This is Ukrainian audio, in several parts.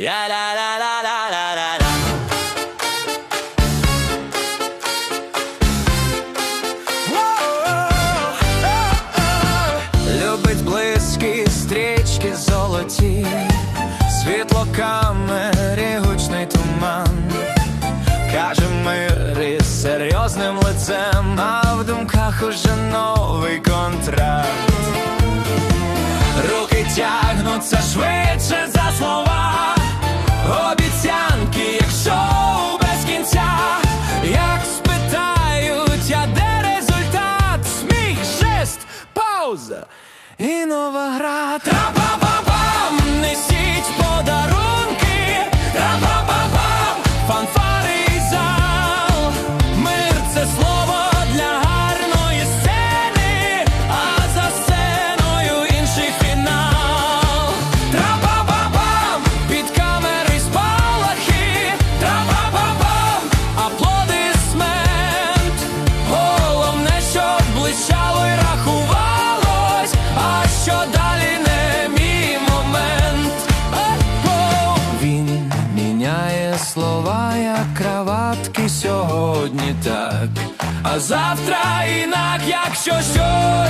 Я ля ля ля ля ля ля ля Любить близькі стрічки золоті, світло камері, гучний туман. Каже мир із серйозним лицем, а в думках уже новий контракт. Руки тягнуться швидше за пауза і нова гра. Тра-па-па-пам, несіть подарунки. Тра-па-па-пам, фанфари слова, як краватки сьогодні так. А завтра інак, якщо щось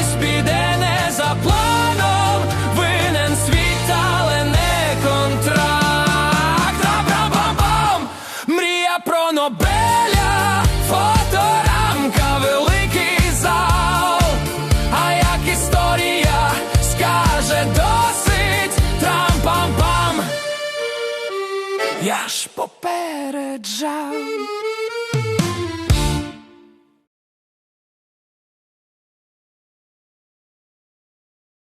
Я ж попереджав.